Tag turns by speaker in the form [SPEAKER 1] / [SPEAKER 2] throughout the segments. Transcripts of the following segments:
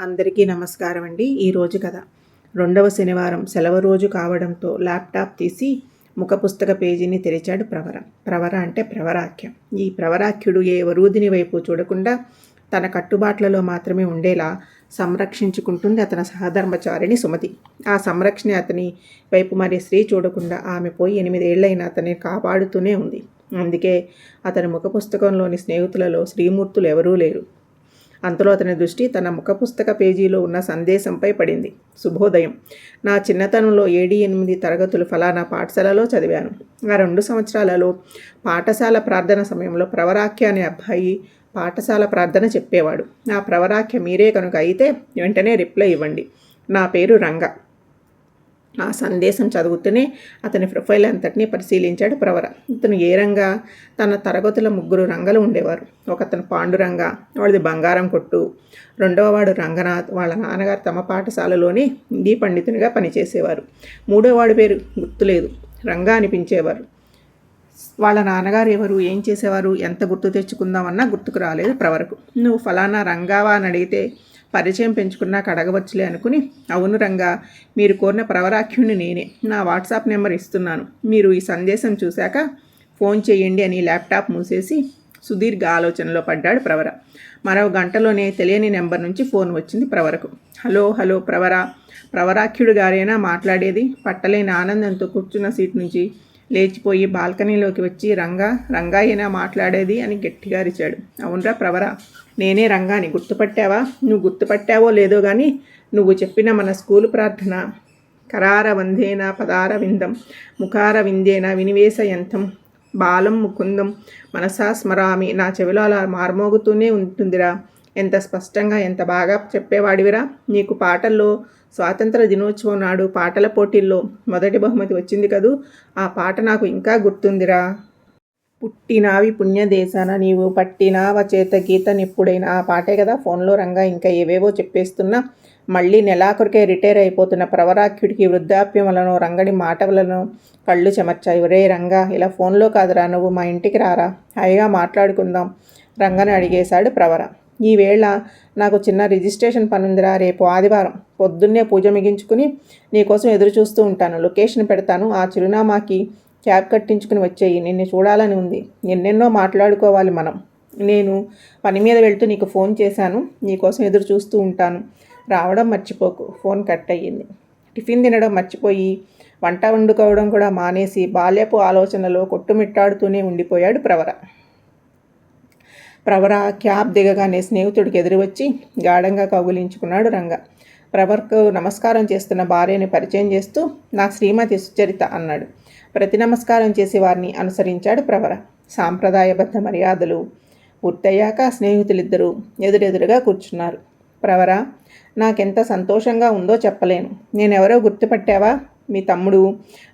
[SPEAKER 1] అందరికీ నమస్కారం అండి. ఈరోజు కథ. రెండవ శనివారం సెలవు రోజు కావడంతో ల్యాప్టాప్ తీసి ముఖ పుస్తక పేజీని తెరిచాడు ప్రవర. ప్రవర అంటే ప్రవరాఖ్యం. ఈ ప్రవరాఖ్యుడు ఏ వరూదిని వైపు చూడకుండా తన కట్టుబాట్లలో మాత్రమే ఉండేలా సంరక్షించుకుంటుంది అతని సహధర్మచారిణి సుమతి. ఆ సంరక్షణ అతని వైపు మరి స్త్రీ చూడకుండా ఆమె పోయి ఎనిమిదేళ్ళైన అతన్ని కాపాడుతూనే ఉంది. అందుకే అతని ముఖ పుస్తకంలోని స్నేహితులలో శ్రీమూర్తులు ఎవరూ లేరు. అంతలో అతని దృష్టి తన ముఖ పుస్తక పేజీలో ఉన్న సందేశంపై పడింది. శుభోదయం. నా చిన్నతనంలో ఏడి ఎనిమిది తరగతులు ఫలానా పాఠశాలలో చదివాను. ఆ రెండు సంవత్సరాలలో పాఠశాల ప్రార్థన సమయంలో ప్రవరాఖ్య అనే అబ్బాయి పాఠశాల ప్రార్థన చెప్పేవాడు. నా ప్రవరాఖ్య మీరే కనుక అయితే వెంటనే రిప్లై ఇవ్వండి. నా పేరు రంగ. ఆ సందేశం చదువుతూనే అతని ప్రొఫైల్ అంతటినీ పరిశీలించాడు ప్రవర. ఇతను ఏ రంగా? తన తరగతుల ముగ్గురు రంగలు ఉండేవారు. ఒకతను పాండురంగ వాడిది బంగారం కొట్టు. రెండవ వాడు రంగనాథ్. వాళ్ళ నాన్నగారు తమ పాఠశాలలోనే హిందీ పండితునిగా పనిచేసేవారు. మూడో వాడి పేరు గుర్తులేదు. రంగా అనిపించేవారు. వాళ్ళ నాన్నగారు ఎవరు? ఏం చేసేవారు? ఎంత గుర్తు తెచ్చుకుందామన్నా గుర్తుకు రాలేదు ప్రవరకు. నువ్వు ఫలానా రంగావా? అని అడిగితే పరిచయం పెంచుకున్నాక అడగవచ్చులే అనుకుని అవును రంగా మీరు కోరిన ప్రవరాఖ్యుని నేనే. నా వాట్సాప్ నెంబర్ ఇస్తున్నాను. మీరు ఈ సందేశం చూశాక ఫోన్ చేయండి అని ల్యాప్టాప్ మూసేసి సుదీర్ఘ ఆలోచనలో పడ్డాడు ప్రవర. మరో గంటలోనే తెలియని నెంబర్ నుంచి ఫోన్ వచ్చింది ప్రవరకు. Hello hello ప్రవర. ప్రవరాఖ్యుడు గారేనా మాట్లాడేది? పట్టలేని ఆనందంతో కూర్చున్న సీట్ నుంచి లేచిపోయి బాల్కనీలోకి వచ్చి రంగా రంగాయేనా మాట్లాడేది అని గట్టిగా అరిచాడు. అవునరా ప్రవర నేనే రంగాని గుర్తుపట్టావా? నువ్వు గుర్తుపట్టావో లేదో కానీ నువ్వు చెప్పిన మన స్కూలు ప్రార్థన కరార వందేన పదార విందం ముఖార విందేన వినివేశయంతం బాలం ముకుందం మనసా స్మరామి నా చెవిలో అలా మార్మోగుతూనే ఉంటుందిరా. ఎంత స్పష్టంగా ఎంత బాగా చెప్పేవాడివిరా. నీకు పాటల్లో స్వాతంత్ర దినోత్సవం నాడు పాటల పోటీల్లో మొదటి బహుమతి వచ్చింది కదూ? ఆ పాట నాకు ఇంకా గుర్తుందిరా. పుట్టినావి పుణ్యదేశాన నీవు పట్టినావ చేత గీత నిప్పుడైన ఆ పాటే కదా ఫోన్లో రంగా ఇంకా ఏవేవో చెప్పేస్తున్నా. మళ్ళీ నెలాఖరికే రిటైర్ అయిపోతున్న ప్రవరాఖ్యుడికి వృద్ధాప్యం వలన రంగడి మాట వలన కళ్ళు చెమర్చాయి. ఒరే రంగా ఇలా ఫోన్లో కాదురా నువ్వు మా ఇంటికి రారా. హాయిగా మాట్లాడుకుందాం. రంగని అడిగేశాడు ప్రవర. ఈవేళ నాకు చిన్న రిజిస్ట్రేషన్ పనుందిరా రేపు ఆదివారం. పొద్దున్నే పూజ మిగించుకుని నీకోసం ఎదురు చూస్తూ ఉంటాను. లొకేషన్ పెడతాను. ఆ చిరునామాకి క్యాబ్ కట్టించుకుని వచ్చేయి. నిన్ను చూడాలని ఉంది. ఎన్నెన్నో మాట్లాడుకోవాలి మనం. నేను పని మీద వెళ్తూ నీకు ఫోన్ చేశాను. నీకోసం ఎదురు చూస్తూ ఉంటాను. రావడం మర్చిపోకు. ఫోన్ కట్ అయ్యింది టిఫిన్ తినడం మర్చిపోయి వంట వండుకోవడం కూడా మానేసి బాల్యపు ఆలోచనలో కొట్టుమిట్టాడుతూనే ఉండిపోయాడు ప్రవర. ప్రవర క్యాబ్ దిగగానే స్నేహితుడికి ఎదురు వచ్చి గాఢంగా కౌగులించుకున్నాడు రంగ. ప్రవర్కు నమస్కారం చేస్తున్న భార్యని పరిచయం చేస్తూ నా శ్రీమతి సుచరిత అన్నాడు. ప్రతి నమస్కారం చేసి వారిని అనుసరించాడు ప్రవర. సాంప్రదాయబద్ధ మర్యాదలు పూర్తయ్యాక స్నేహితులిద్దరూ ఎదురెదురుగా కూర్చున్నారు. ప్రవర నాకెంత సంతోషంగా ఉందో చెప్పలేను. నేనెవరో గుర్తుపట్టావా? మీ తమ్ముడు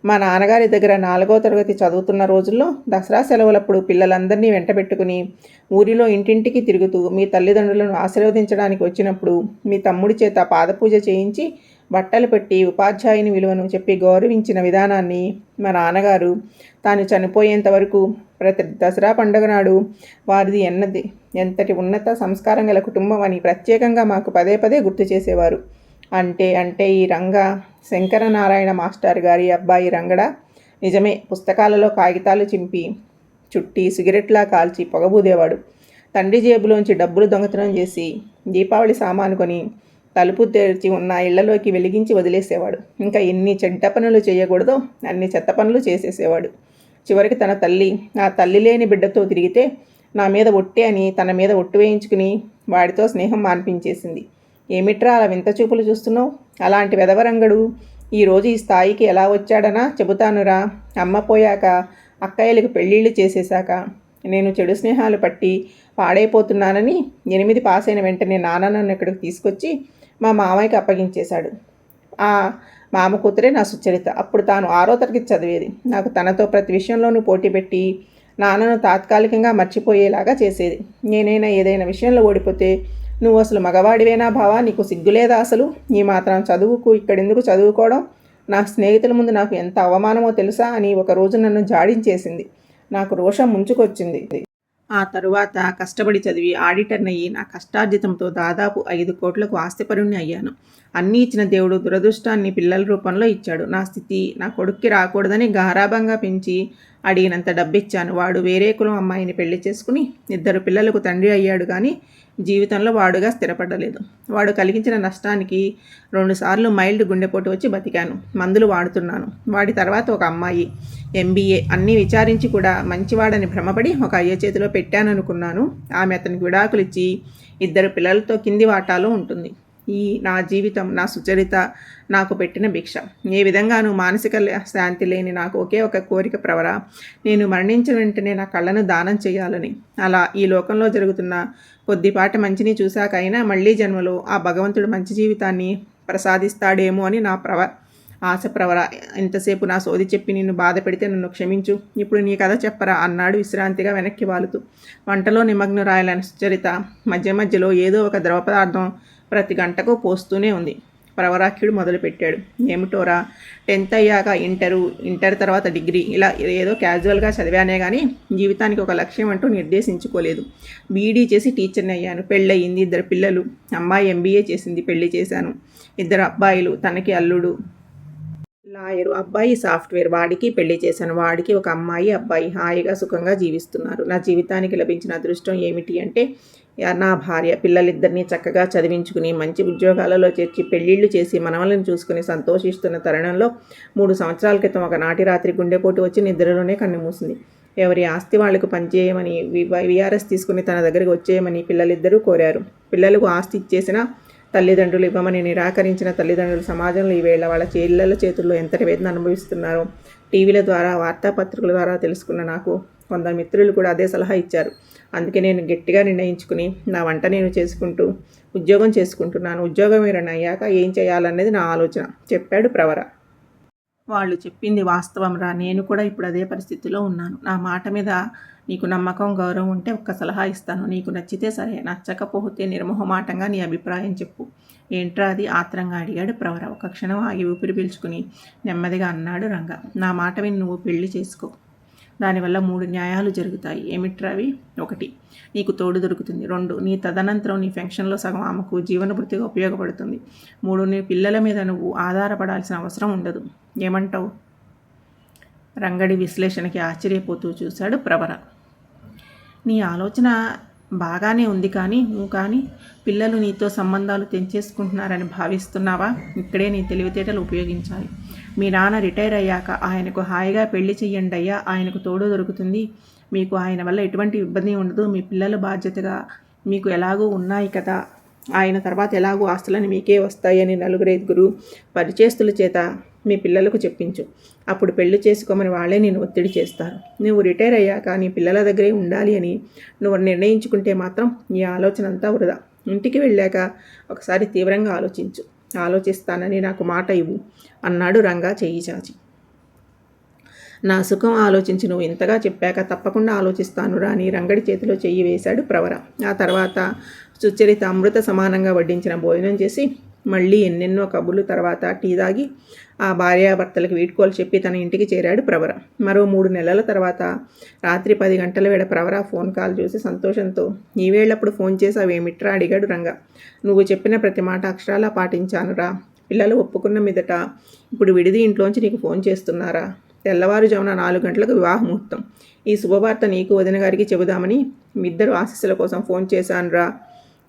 [SPEAKER 1] మా నాన్నగారి దగ్గర నాలుగో తరగతి చదువుతున్న రోజుల్లో దసరా సెలవులప్పుడు పిల్లలందరినీ వెంటబెట్టుకుని ఊరిలో ఇంటింటికి తిరుగుతూ మీ తల్లిదండ్రులను ఆశీర్వదించడానికి వచ్చినప్పుడు మీ తమ్ముడి చేత పాదపూజ చేయించి బట్టలు పెట్టి ఉపాధ్యాయుని విలువను చెప్పి గౌరవించిన విధానాన్ని మా నాన్నగారు తాను చనిపోయేంత వరకు ప్రతి దసరా పండుగ నాడు వారిది ఎన్నది ఎంతటి ఉన్నత సంస్కారం గల కుటుంబం అని ప్రత్యేకంగా మాకు పదే పదే గుర్తు చేసేవారు. అంటే అంటే ఈ రంగ శంకరనారాయణ మాస్టర్ గారి అబ్బాయి రంగడ నిజమే పుస్తకాలలో కాగితాలు చింపి చుట్టి సిగరెట్లా కాల్చి పొగబూదేవాడు. తండ్రి జేబులోంచి డబ్బులు దొంగతనం చేసి దీపావళి సామాను కొని తలుపు తెరిచి ఉన్న ఇళ్ళలోకి వెలిగించి వదిలేసేవాడు. ఇంకా ఎన్ని చెడ్డ పనులు చేయకూడదో అన్ని చెత్త పనులు చేసేసేవాడు. చివరికి తన తల్లి నా తల్లి లేని బిడ్డతో తిరిగితే నా మీద ఒట్టే అని తన మీద ఒట్టు వేయించుకుని వాడితో స్నేహం మాన్పించేసింది. ఏమిట్రా అలా వింత చూపులు చూస్తున్నావు? అలాంటి వెదవరంగడు ఈరోజు ఈ స్థాయికి ఎలా వచ్చాడనా చెబుతానురా. అమ్మ పోయాక అక్కయ్యలకు పెళ్ళిళ్ళు చేసేశాక. నేను చెడు స్నేహాలు పట్టి పాడైపోతున్నానని ఎనిమిది పాస్ అయిన వెంటనే నాన్న నన్ను ఇక్కడికి తీసుకొచ్చి మా మామయ్యకి అప్పగించేశాడు. ఆ మామ కూతురే నా సుచరిత. అప్పుడు తాను ఆరో తరగతి చదివేది. నాకు తనతో ప్రతి విషయంలోనూ పోటీ పెట్టి నాన్నను తాత్కాలికంగా మర్చిపోయేలాగా చేసేది. నేనైనా ఏదైనా విషయంలో ఓడిపోతే నువ్వు అసలు మగవాడివేనా భావా? నీకు సిగ్గులేదా అసలు? ఈ మాత్రం చదువుకు ఇక్కడెందుకు చదువుకోవడం? నా స్నేహితుల ముందు నాకు ఎంత అవమానమో తెలుసా అని ఒకరోజు నన్ను జాడించేసింది. నాకు రోషం ముంచుకొచ్చింది. ఆ తరువాత కష్టపడి చదివి ఆడిటర్నయ్యి నా కష్టార్జితంతో దాదాపు ఐదు కోట్లకు ఆస్తిపరుణ్ణి అయ్యాను. అన్నీ ఇచ్చిన దేవుడు దురదృష్టాన్ని పిల్లల రూపంలో ఇచ్చాడు. నా స్థితి నా కొడుక్కి రాకూడదని గారాభంగా పెంచి అడిగినంత డబ్బిచ్చాను. వాడు వేరే కులం అమ్మాయిని పెళ్ళి చేసుకుని ఇద్దరు పిల్లలకు తండ్రి అయ్యాడు కానీ జీవితంలో వాడుగా స్థిరపడలేదు. వాడు కలిగించిన నష్టానికి రెండుసార్లు మైల్డ్ గుండెపోటు వచ్చి బతికాను. మందులు వాడుతున్నాను. వాడి తర్వాత ఒక అమ్మాయి ఎంబీఏ అన్నీ విచారించి కూడా మంచివాడని భ్రమపడి ఒక అయ్య చేతిలో పెట్టాననుకున్నాను. ఆమె అతనికి విడాకులు ఇచ్చి ఇద్దరు పిల్లలతో కింది వాటాలో ఉంటుంది. ఈ నా జీవితం నా సుచరిత నాకు పెట్టిన భిక్ష. ఏ విధంగానూ మానసిక శాంతి లేని నాకు ఒకే ఒక కోరిక ప్రవర. నేను మరణించిన వెంటనే నా కళ్ళను దానం చేయాలని. అలా ఈ లోకంలో జరుగుతున్న కొద్దిపాటి మంచిని చూశాకైనా మళ్ళీ జన్మలో ఆ భగవంతుడు మంచి జీవితాన్ని ప్రసాదిస్తాడేమో అని నా ప్రవ ఆశ ప్రవర ఇంతసేపు నా సోది చెప్పి నిన్ను బాధ పెడితే నన్ను క్షమించు. ఇప్పుడు నీ కథ చెప్పరా అన్నాడు విశ్రాంతిగా వెనక్కి వాలుతూ. వంటలో నిమగ్నరాయలని సుచరిత మధ్య మధ్యలో ఏదో ఒక ద్రవ పదార్థం ప్రతి గంటకు పోస్తూనే ఉంది. ప్రవరాఖ్యుడు మొదలుపెట్టాడు. ఏమిటోరా? టెన్త్ అయ్యాక ఇంటరు ఇంటర్ తర్వాత డిగ్రీ. ఇలా ఏదో క్యాజువల్గా చదివానే కానీ జీవితానికి ఒక లక్ష్యం అంటూ నిర్దేశించుకోలేదు. బీఈడీ చేసి టీచర్ని అయ్యాను. పెళ్ళయింది ఇద్దరు పిల్లలు. అమ్మాయి ఎంబీఏ చేసింది పెళ్ళి చేశాను. ఇద్దరు అబ్బాయిలు తనకి అల్లుడు. లాయరు అబ్బాయి సాఫ్ట్వేర్ వాడికి పెళ్ళి చేశాను వాడికి ఒక అమ్మాయి అబ్బాయి హాయిగా సుఖంగా జీవిస్తున్నారు నా జీవితానికి లభించిన అదృష్టం ఏమిటి అంటే నా భార్య పిల్లలిద్దరినీ చక్కగా చదివించుకుని మంచి ఉద్యోగాలలో చేర్చి పెళ్ళిళ్ళు చేసి మనవలను చూసుకుని సంతోషిస్తున్న తరుణంలో మూడు సంవత్సరాల క్రితం ఒక నాటి రాత్రి గుండెపోటు వచ్చి నిద్రలోనే కన్నుమూసింది ఎవరి ఆస్తి వాళ్ళకు పనిచేయమని విఆర్ఎస్ తీసుకుని తన దగ్గరికి వచ్చేయమని పిల్లలిద్దరూ కోరారు పిల్లలకు ఆస్తి ఇచ్చేసినా తల్లిదండ్రులు ఇవ్వమని నిరాకరించిన తల్లిదండ్రులు సమాజంలో ఈవేళ వాళ్ళ చెల్లెల చేతుల్లో ఎంతటి వేదన అనుభవిస్తున్నారో టీవీల ద్వారా వార్తాపత్రికల ద్వారా తెలుసుకున్న నాకు కొందరు మిత్రులు కూడా అదే సలహా ఇచ్చారు. అందుకే నేను గట్టిగా నిర్ణయించుకుని నా వంట నేను చేసుకుంటూ ఉద్యోగం చేసుకుంటున్నాను. ఉద్యోగం ఏమైనా అయ్యాక ఏం చేయాలనేది నా ఆలోచన చెప్పాడు ప్రవర. వాళ్ళు చెప్పింది వాస్తవం రా. నేను కూడా ఇప్పుడు అదే పరిస్థితిలో ఉన్నాను. నా మాట మీద నీకు నమ్మకం గౌరవం ఉంటే ఒక్క సలహా ఇస్తాను. నీకు నచ్చితే సరే నచ్చకపోతే నిర్మోహమాటంగా నీ అభిప్రాయం చెప్పు. ఏంట్రా అది? ఆత్రంగా అడిగాడు ప్రవర. ఒక క్షణం ఆగి ఊపిరి పీల్చుకుని నెమ్మదిగా అన్నాడు రంగ. నా మాట విని నువ్వు పెళ్ళి చేసుకో. దానివల్ల మూడు న్యాయాలు జరుగుతాయి. ఏమిట్రావి ఒకటి నీకు తోడు దొరుకుతుంది. రెండు నీ తదనంతరం నీ ఫెన్షన్లో సగం ఆమెకు జీవనభృతిగా ఉపయోగపడుతుంది. మూడు నీ పిల్లల మీద నువ్వు ఆధారపడాల్సిన అవసరం ఉండదు. ఏమంటావు? రంగడి విశ్లేషణకి ఆశ్చర్యపోతూ చూశాడు ప్రవర. నీ ఆలోచన బాగానే ఉంది కానీ నువ్వు కానీ పిల్లలు నీతో సంబంధాలు తెంచేసుకుంటున్నారని భావిస్తున్నావా? ఇక్కడే నీ తెలివితేటలు ఉపయోగించాలి. మీ నాన్న రిటైర్ అయ్యాక ఆయనకు హాయిగా పెళ్ళి చెయ్యండి అయ్యా. ఆయనకు తోడు దొరుకుతుంది. మీకు ఆయన వల్ల ఎటువంటి ఇబ్బంది ఉండదు. మీ పిల్లల బాధ్యతగా మీకు ఎలాగో ఉన్నాయి కదా. ఆయన తర్వాత ఎలాగో ఆస్తులని మీకే వస్తాయని నలుగురైదుగురు పరిచేస్తుల చేత మీ పిల్లలకు చెప్పించు. అప్పుడు పెళ్ళి చేసుకోమని వాళ్ళే నేను ఒత్తిడి చేస్తారు. నువ్వు రిటైర్ అయ్యాక నీ పిల్లల దగ్గరే ఉండాలి అని నువ్వు నిర్ణయించుకుంటే మాత్రం నీ ఆలోచన అంతా వృధా. ఇంటికి వెళ్ళాక ఒకసారి తీవ్రంగా ఆలోచించు. ఆలోచిస్తానని నాకు మాట ఇవ్వు అన్నాడు రంగా చెయ్యి చాచి. నా సుఖం ఆలోచించి నువ్వు ఇంతగా చెప్పాక తప్పకుండా ఆలోచిస్తాను రాని రంగడి చేతిలో చెయ్యి వేశాడు ప్రవర. ఆ తర్వాత సుచరిత అమృత సమానంగా వడ్డించిన భోజనం చేసి మళ్ళీ ఎన్నెన్నో కబుర్లు తర్వాత టీ తాగి ఆ భార్యాభర్తలకు వీడ్కోలు చెప్పి తన ఇంటికి చేరాడు ప్రవర. మరో మూడు నెలల తర్వాత రాత్రి పది గంటల వేడ ప్రవర ఫోన్ కాల్ చూసి సంతోషంతో ఈవేళప్పుడు ఫోన్ చేసావేమిట్రా అడిగాడు రంగ. నువ్వు చెప్పిన ప్రతి మాట అక్షరాలా పాటించానురా. పిల్లలు ఒప్పుకున్న మీదట ఇప్పుడు విడిది ఇంట్లోంచి నీకు ఫోన్ చేస్తున్నారా? తెల్లవారుజామున నాలుగు గంటలకు వివాహ ముహూర్తం ఈ శుభవార్త నీకు వదిన గారికి చెబుదామని మీ ఇద్దరు ఆశీస్సుల కోసం ఫోన్ చేశానురా.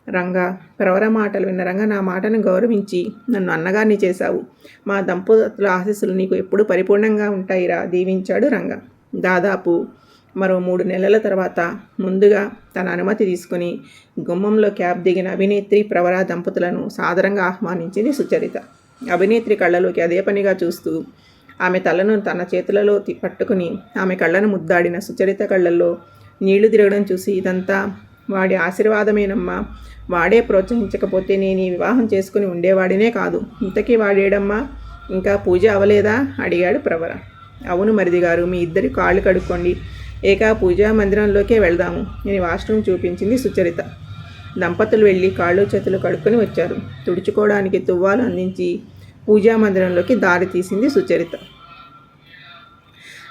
[SPEAKER 1] రంగా ప్రవర మాటలు విన్న రంగ నా మాటను గౌరవించి నన్ను అన్నగారిని చేశావు. మా దంపతుల ఆశీస్సులు నీకు ఎప్పుడు పరిపూర్ణంగా ఉంటాయిరా దీవించాడు రంగ. దాదాపు మరో మూడు నెలల తర్వాత ముందుగా తన అనుమతి తీసుకుని గుమ్మంలో క్యాబ్ దిగిన అభినేత్రి ప్రవర దంపతులను సాదరంగా ఆహ్వానించింది సుచరిత. అభినేత్రి కళ్ళలోకి అదే పనిగా చూస్తూ ఆమె తలను తన చేతులలో పట్టుకుని ఆమె కళ్ళను ముద్దాడిన సుచరిత కళ్ళల్లో నీళ్ళు తిరగడం చూసి ఇదంతా వాడి ఆశీర్వాదమేనమ్మా. వాడే ప్రోత్సహించకపోతే నేను ఈ వివాహం చేసుకుని ఉండేవాడినే కాదు. ఇంతకీ వాడేడమ్మా? ఇంకా పూజ అవలేదా? అడిగాడు ప్రవర. అవును మరిది గారు మీ ఇద్దరి కాళ్ళు కడుక్కోండి. ఏకా పూజా మందిరంలోకే వెళ్దాము. నేను వాష్రూమ్ చూపించింది సుచరిత. దంపతులు వెళ్ళి కాళ్ళు చేతులు కడుక్కొని వచ్చారు. తుడుచుకోవడానికి తువ్వాలు అందించి పూజా మందిరంలోకి దారి తీసింది సుచరిత.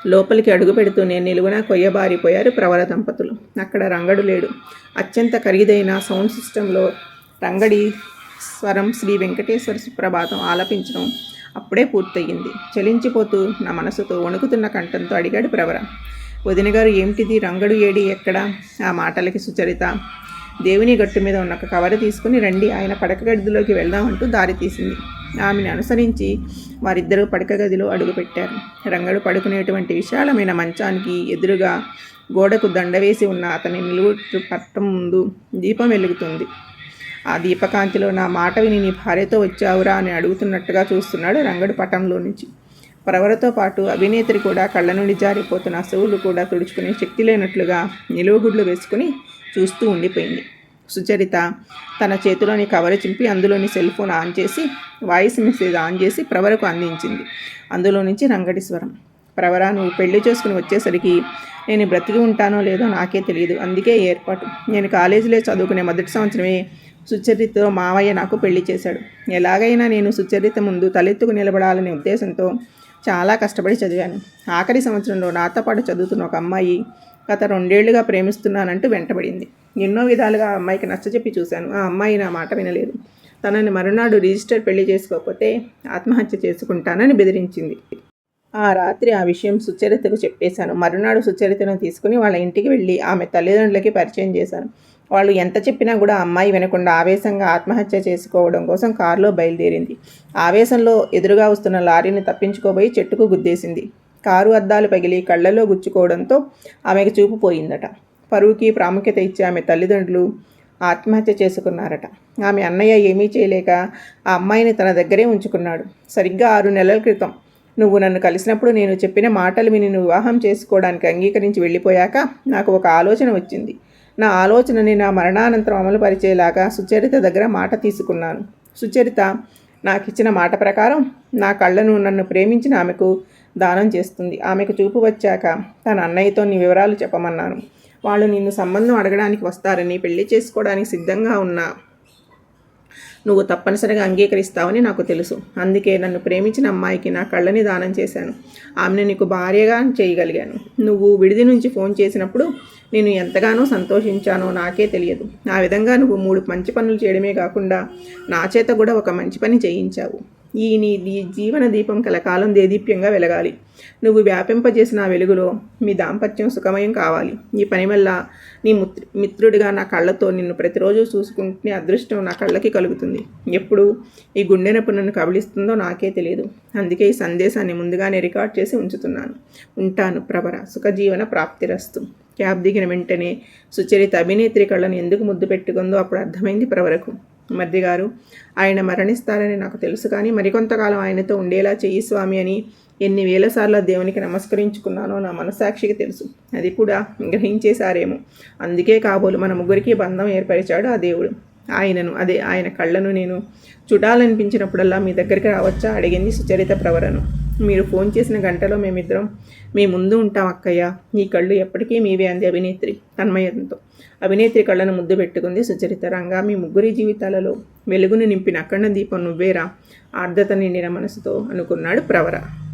[SPEAKER 1] లోపలికి అడుగు పెడుతూనే నిలువున కొయ్యబారిపోయారు ప్రవర దంపతులు. అక్కడ రంగడు లేడు. అత్యంత ఖరీదైన సౌండ్ సిస్టంలో రంగడి స్వరం శ్రీ వెంకటేశ్వర సుప్రభాతం ఆలపించడం అప్పుడే పూర్తయింది చలించిపోతూ నా మనసుతో వణుకుతున్న కంఠంతో అడిగాడు ప్రవర. వదిన గారు ఏమిటిది? రంగడు ఏడి? ఎక్కడ? ఆ మాటలకి సుచరిత. దేవుని గట్టు మీద ఉన్న ఒక కవర్ తీసుకుని రండి. ఆయన పడక గదిలోకి వెళ్దామంటూ దారి తీసింది. ఆమెను అనుసరించి వారిద్దరూ పడక గదిలో అడుగుపెట్టారు. రంగడు పడుకునేటువంటి విశాలమైన మంచానికి ఎదురుగా గోడకు దండవేసి ఉన్న అతని నిలువు పట్టం ముందు దీపం వెలుగుతుంది. ఆ దీపకాంతిలో నా మాట విని నీ భార్యతో వచ్చావురా అని అడుగుతున్నట్టుగా చూస్తున్నాడు రంగడు పటంలో నుంచి. ప్రవరతో పాటు అభినేత్రి కూడా కళ్ళ నుండి జారిపోతున్న అసవులు కూడా తుడుచుకునే శక్తి లేనట్లుగా నిలువుగుడ్లు వేసుకుని చూస్తూ ఉండిపోయింది. సుచరిత తన చేతిలోని కవర్ చింపి అందులోని సెల్ ఫోన్ ఆన్ చేసి వాయిస్ మెసేజ్ ఆన్ చేసి ప్రవరకు అందించింది. అందులో నుంచి రంగడి స్వరం. ప్రవర నువ్వు పెళ్ళి చేసుకుని వచ్చేసరికి నేను బ్రతికి ఉంటానో లేదో నాకే తెలియదు అందుకే ఏర్పాటు. నేను కాలేజీలో చదువుకునే మొదటి సంవత్సరమే సుచరితతో మావయ్య నాకు పెళ్ళి చేశాడు. ఎలాగైనా నేను సుచరిత ముందు తలెత్తుకు నిలబడాలనే ఉద్దేశంతో చాలా కష్టపడి చదివాను. ఆఖరి సంవత్సరంలో నాతో పాటు చదువుతున్న ఒక అమ్మాయి గత రెండేళ్ళుగా ప్రేమిస్తున్నానంటూ వెంటబడింది. ఎన్నో విధాలుగా ఆ అమ్మాయికి నచ్చచెప్పి చూశాను. ఆ అమ్మాయి నా మాట వినలేదు. తనని మరునాడు రిజిస్టర్ పెళ్ళి చేసుకోకపోతే ఆత్మహత్య చేసుకుంటానని బెదిరించింది. ఆ రాత్రి ఆ విషయం సుచరితకు చెప్పేశాను. మరునాడు సుచరితను తీసుకుని వాళ్ళ ఇంటికి వెళ్ళి ఆమె తల్లిదండ్రులకి పరిచయం చేశాను. వాళ్ళు ఎంత చెప్పినా కూడా అమ్మాయి వినకుండా ఆవేశంగా ఆత్మహత్య చేసుకోవడం కోసం కారులో బయలుదేరింది. ఆవేశంలో ఎదురుగా వస్తున్న లారీని తప్పించుకోబోయి చెట్టుకు గుద్దేసింది. కారు అద్దాలు పగిలి కళ్ళలో గుచ్చుకోవడంతో ఆమెకు చూపు పోయిందట. పరువుకి ప్రాముఖ్యత ఇచ్చి ఆమె తల్లిదండ్రులు ఆత్మహత్య చేసుకున్నారట. ఆమె అన్నయ్య ఏమీ చేయలేక ఆ అమ్మాయిని తన దగ్గరే ఉంచుకున్నాడు. సరిగ్గా ఆరు నెలల క్రితం. నువ్వు నన్ను కలిసినప్పుడు నేను చెప్పిన మాటలు విని నువ్వు వివాహం చేసుకోవడానికి అంగీకరించి వెళ్ళిపోయాక నాకు ఒక ఆలోచన వచ్చింది. నా ఆలోచనని నా మరణానంతరం అమలు పరిచేలాగా సుచరిత దగ్గర మాట తీసుకున్నాను. సుచరిత నాకు ఇచ్చిన మాట ప్రకారం నా కళ్ళను నన్ను ప్రేమించిన ఆమెకు దానం చేస్తుంది. ఆమెకు చూపు వచ్చాక తన అన్నయ్యతో నీ వివరాలు చెప్పమన్నాను. వాళ్ళు నిన్ను సంబంధం అడగడానికి వస్తారని పెళ్ళి చేసుకోవడానికి సిద్ధంగా ఉన్నా. నువ్వు తప్పనిసరిగా అంగీకరిస్తావని నాకు తెలుసు. అందుకే నన్ను ప్రేమించిన అమ్మాయికి నా కళ్ళని దానం చేశాను. ఆమెను నీకు భార్యగా చేయగలిగాను. నువ్వు విడిది నుంచి ఫోన్ చేసినప్పుడు నేను ఎంతగానో సంతోషించానో నాకే తెలియదు. ఆ విధంగా నువ్వు మూడు మంచి పనులు చేయడమే కాకుండా నా చేత కూడా ఒక మంచి పని చేయించావు. ఈ నీ జీవన దీపం కలకాలం దేదీప్యంగా వెలగాలి. నువ్వు వ్యాపింపజేసిన వెలుగులో మీ దాంపత్యం సుఖమయం కావాలి. ఈ పని వల్ల నీ మిత్రుడిగా నా కళ్ళతో నిన్ను ప్రతిరోజు చూసుకుంటే అదృష్టం నా కళ్ళకి కలుగుతుంది. ఎప్పుడు ఈ గుండె నొప్పి నన్ను కబలిస్తుందో నాకే తెలియదు. అందుకే ఈ సందేశాన్ని ముందుగానే రికార్డ్ చేసి ఉంచుతున్నాను. ఉంటాను ప్రభర సుఖజీవన ప్రాప్తిరస్తు. క్యాబ్ దిగిన వెంటనే సుచరిత అభినేత్రి కళ్ళను ఎందుకు ముద్దు పెట్టుకుందో అప్పుడు అర్థమైంది ప్రవరకు మర్ది గారు ఆయన మరణిస్తారని నాకు తెలుసు కానీ మరికొంతకాలం ఆయనతో ఉండేలా చెయ్యి స్వామి అని ఎన్ని వేల సార్లు దేవునికి నమస్కరించుకున్నానో నా మనసాక్షికి తెలుసు. అది కూడా గ్రహించేశారేమో. అందుకే కాబోలు మన ముగ్గురికి బంధం ఏర్పరిచాడు ఆ దేవుడు. ఆయనను అదే ఆయన కళ్ళను నేను చూడాలనిపించినప్పుడల్లా మీ దగ్గరికి రావచ్చా? అడిగింది సుచరిత ప్రవరను. మీరు ఫోన్ చేసిన గంటలో మేమిద్దరం మీ ముందు ఉంటాం అక్కయ్య. ఈ కళ్ళు ఎప్పటికీ మీవే అంది అభినేత్రి తన్మయంతో. అభినేత్రి కళ్ళను ముద్దు పెట్టుకుంది సుచరిత. రంగా మీ ముగ్గురి జీవితాలలో వెలుగును నింపిన అఖండ దీపం నువ్వేరా? ఆర్ద్రత నిండిన మనసుతో అనుకున్నాడు ప్రవర.